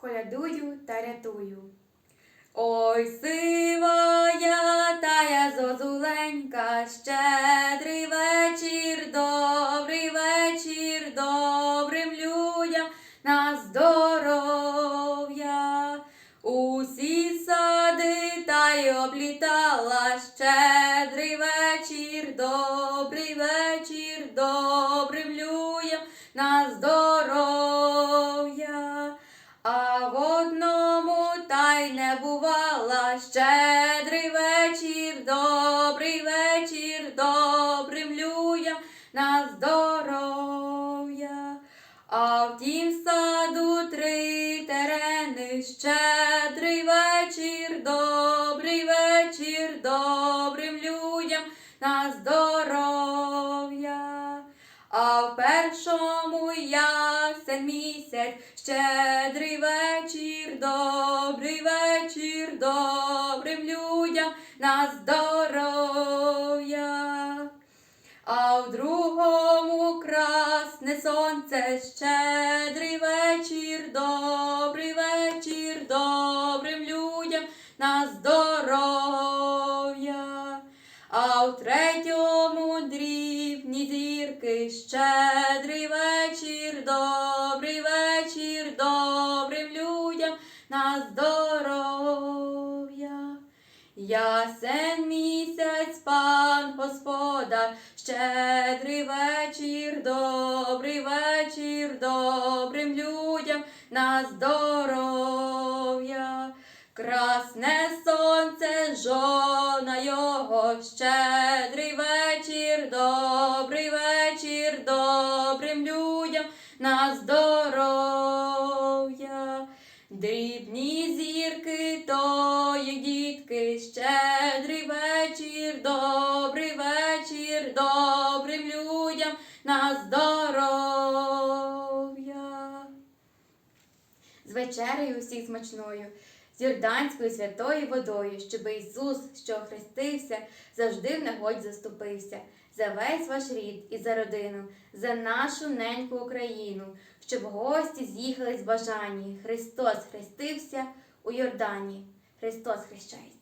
колядую та рятую. Ой, сивая тая зозуленька, щедрий вечір, добрий вечір, добрим людям на здоров'я. Усі сади та й облітала, щедрий вечір, добрий вечір, добрим бувала щедрий вечір, добрий вечір, добрим людям на здоров'я. А в тім саду три терени, щедрий вечір, добрий вечір, добрим людям на здоров'я. Ясен місяць, щедрий вечір, добрий вечір, добрим людям на здоров'я. А в другому красне сонце, щедрий вечір, добрий вечір, добрим людям на здоров'я. А в третьому дрібні зірки, щедрий вечір, здоров'я. Ясен місяць, пан Господа, щедрий вечір, добрий вечір, добрим людям на здоров'я. Красне сонце, жона його, щедрий вечір, добрий вечір, добрим людям на здоров'я. Дрібні зірки, то є дітки, щедрий вечір, добрий вечір, добрим людям на здоров'я. З вечерею усіх смачною, з Йорданською святою водою, щоб Ісус, що хрестився, завжди в негодь заступився, за весь ваш рід і за родину, за нашу неньку Україну, щоб гості з'їхали з бажані. Христос хрестився у Йордані. Христос хрещається.